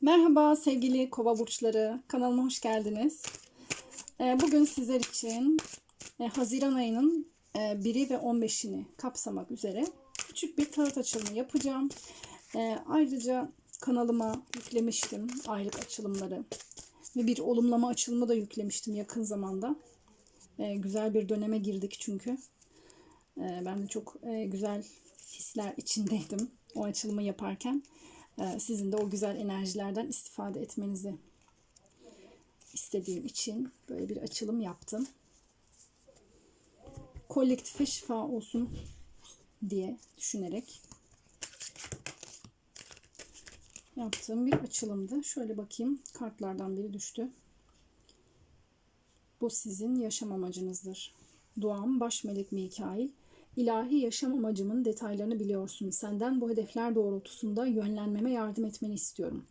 Merhaba sevgili kova burçları. Kanalıma hoş geldiniz. Ee, Bugün sizler için e, Haziran ayının e, 1'i ve 15'ini kapsamak üzere küçük bir tarot açılımı yapacağım. Ee, Ayrıca kanalıma yüklemiştim aylık açılımları ve bir olumlama açılımı da yüklemiştim yakın zamanda. Güzel bir döneme girdik çünkü. Ben de çok e, güzel hisler içindeydim o açılımı yaparken. Ee, Sizin de o güzel enerjilerden istifade etmenizi istediğim için böyle bir açılım yaptım. Kolektife şifa olsun diye düşünerek yaptığım bir açılımdı. Şöyle bakayım kartlardan biri düştü. Bu sizin yaşam amacınızdır. Duam baş melek Mikail. İlahi yaşam amacımın detaylarını biliyorsun. Senden bu hedefler doğrultusunda yönlenmeme yardım etmeni istiyorum.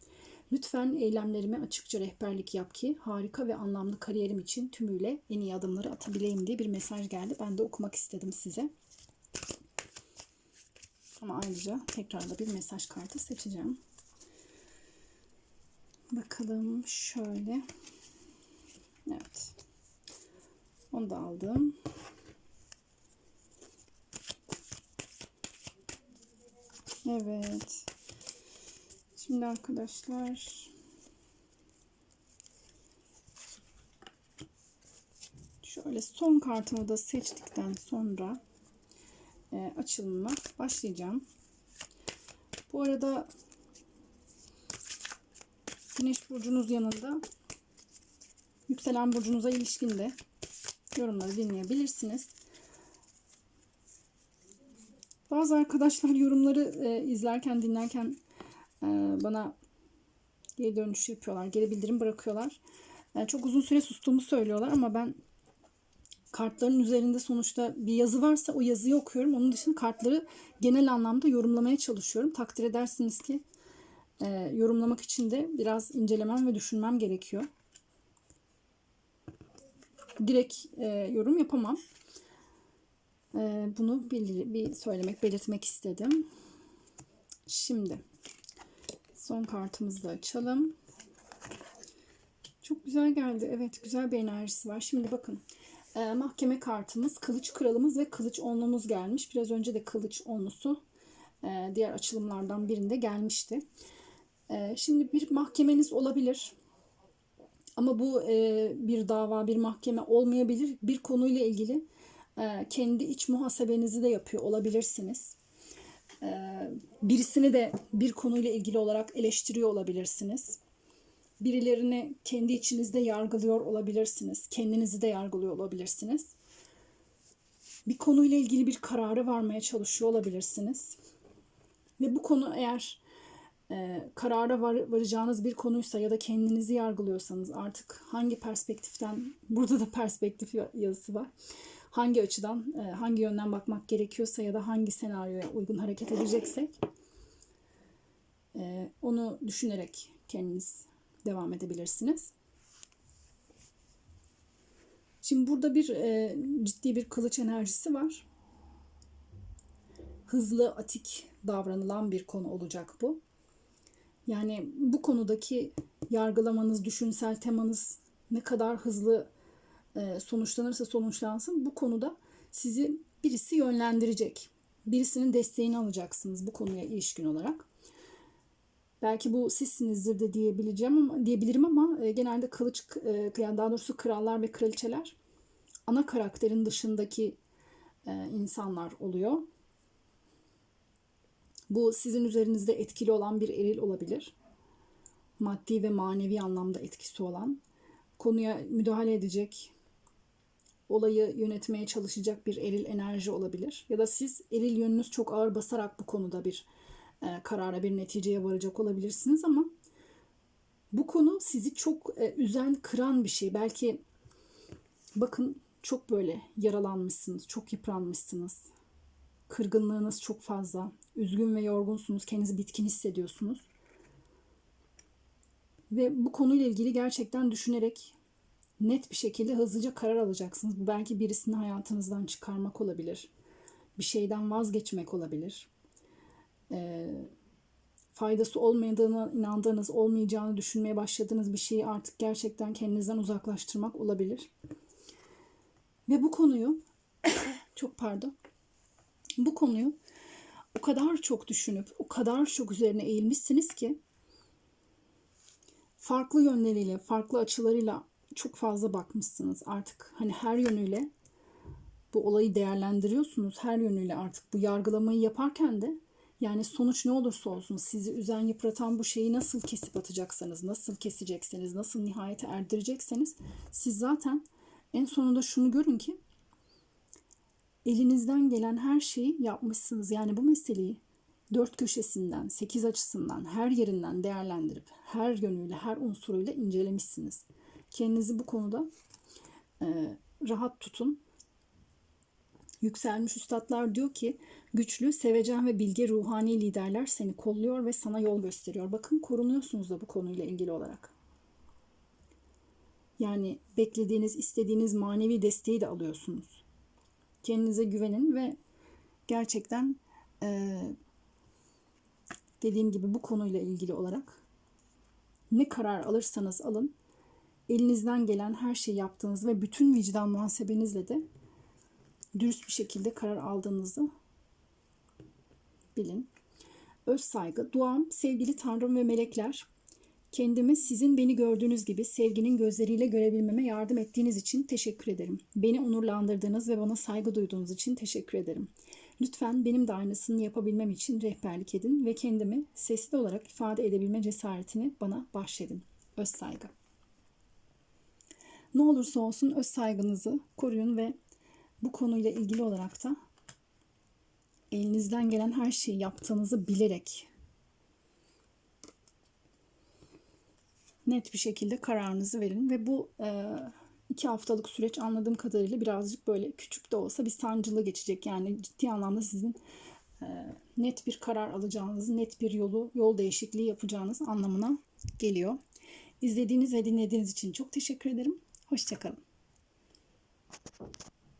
Lütfen eylemlerime açıkça rehberlik yap ki harika ve anlamlı kariyerim için tümüyle en iyi adımları atabileyim diye bir mesaj geldi. Ben de okumak istedim size. Ama ayrıca tekrar da bir mesaj kartı seçeceğim. Bakalım şöyle. Evet. Onu da aldım. Evet. Şimdi arkadaşlar şöyle son kartımı da seçtikten sonra e, açılımına başlayacağım. Bu arada Güneş burcunuz yanında yükselen burcunuza ilişkin de yorumları dinleyebilirsiniz. Bazı arkadaşlar yorumları e, izlerken, dinlerken e, bana geri dönüş yapıyorlar, geri bildirim bırakıyorlar. E, çok uzun süre sustuğumu söylüyorlar ama ben kartların üzerinde sonuçta bir yazı varsa o yazıyı okuyorum. Onun dışında kartları genel anlamda yorumlamaya çalışıyorum. Takdir edersiniz ki e, yorumlamak için de biraz incelemem ve düşünmem gerekiyor. Direkt e, yorum yapamam. Ee, bunu bir, bir söylemek, belirtmek istedim. Şimdi son kartımızı da açalım. Çok güzel geldi. Evet, güzel bir enerjisi var. Şimdi bakın. E, mahkeme kartımız, kılıç kralımız ve kılıç onlumuz gelmiş. Biraz önce de kılıç onlusu e, diğer açılımlardan birinde gelmişti. E, şimdi bir mahkemeniz olabilir. Ama bu bir dava, bir mahkeme olmayabilir. Bir konuyla ilgili kendi iç muhasebenizi de yapıyor olabilirsiniz. E, birisini de bir konuyla ilgili olarak eleştiriyor olabilirsiniz. Birilerini kendi içinizde yargılıyor olabilirsiniz. Kendinizi de yargılıyor olabilirsiniz. Bir konuyla ilgili bir kararı varmaya çalışıyor olabilirsiniz. Ve bu konu eğer e, karara var, varacağınız bir konuysa ya da kendinizi yargılıyorsanız artık hangi perspektiften burada da perspektif yazısı var hangi açıdan, e, hangi yönden bakmak gerekiyorsa ya da hangi senaryoya uygun hareket edeceksek e, onu düşünerek kendiniz devam edebilirsiniz. Şimdi burada bir e, ciddi bir kılıç enerjisi var. Hızlı, atik davranılan bir konu olacak bu. Yani bu konudaki yargılamanız, düşünsel temanız ne kadar hızlı sonuçlanırsa sonuçlansın bu konuda sizi birisi yönlendirecek. Birisinin desteğini alacaksınız bu konuya ilişkin olarak. Belki bu sizsinizdir de diyebileceğim ama diyebilirim ama e, genelde kılıç e, yani daha doğrusu krallar ve kraliçeler ana karakterin dışındaki insanlar oluyor. Bu sizin üzerinizde etkili olan bir eril olabilir. Maddi ve manevi anlamda etkisi olan, konuya müdahale edecek, olayı yönetmeye çalışacak bir eril enerji olabilir. Ya da siz eril yönünüz çok ağır basarak bu konuda bir e, karara, bir neticeye varacak olabilirsiniz ama bu konu sizi çok e, üzen, kıran bir şey. Belki bakın çok böyle yaralanmışsınız, çok yıpranmışsınız. Kırgınlığınız çok fazla. Üzgün ve yorgunsunuz, kendinizi bitkin hissediyorsunuz. Ve bu konuyla ilgili gerçekten düşünerek net bir şekilde hızlıca karar alacaksınız. Bu belki birisini hayatınızdan çıkarmak olabilir. Bir şeyden vazgeçmek olabilir. Ee, faydası olmadığına inandığınız, olmayacağını düşünmeye başladığınız bir şeyi artık gerçekten kendinizden uzaklaştırmak olabilir. Ve bu konuyu çok pardon. Bu konuyu o kadar çok düşünüp, o kadar çok üzerine eğilmişsiniz ki farklı yönleriyle, farklı açılarıyla çok fazla bakmışsınız. Artık hani her yönüyle bu olayı değerlendiriyorsunuz. Her yönüyle artık bu yargılamayı yaparken de yani sonuç ne olursa olsun sizi üzen, yıpratan bu şeyi nasıl kesip atacaksanız, nasıl kesecekseniz, nasıl nihayete erdirecekseniz siz zaten en sonunda şunu görün ki elinizden gelen her şeyi yapmışsınız. Yani bu meseleyi dört köşesinden, sekiz açısından, her yerinden değerlendirip her yönüyle, her unsuruyla incelemişsiniz. Kendinizi bu konuda e, rahat tutun. Yükselmiş üstadlar diyor ki güçlü, sevecen ve bilge ruhani liderler seni kolluyor ve sana yol gösteriyor. Bakın korunuyorsunuz da bu konuyla ilgili olarak. Yani beklediğiniz, istediğiniz manevi desteği de alıyorsunuz. Kendinize güvenin ve gerçekten e, dediğim gibi bu konuyla ilgili olarak ne karar alırsanız alın elinizden gelen her şeyi yaptığınız ve bütün vicdan muhasebenizle de dürüst bir şekilde karar aldığınızı bilin. Öz saygı, duam, sevgili Tanrım ve melekler, kendimi sizin beni gördüğünüz gibi sevginin gözleriyle görebilmeme yardım ettiğiniz için teşekkür ederim. Beni onurlandırdığınız ve bana saygı duyduğunuz için teşekkür ederim. Lütfen benim de aynısını yapabilmem için rehberlik edin ve kendimi sesli olarak ifade edebilme cesaretini bana bahşedin. Öz saygı. Ne olursa olsun öz saygınızı koruyun ve bu konuyla ilgili olarak da elinizden gelen her şeyi yaptığınızı bilerek net bir şekilde kararınızı verin ve bu e, iki haftalık süreç anladığım kadarıyla birazcık böyle küçük de olsa bir sancılı geçecek. Yani ciddi anlamda sizin e, net bir karar alacağınız, net bir yolu, yol değişikliği yapacağınız anlamına geliyor. İzlediğiniz ve dinlediğiniz için çok teşekkür ederim. Hoşçakalın.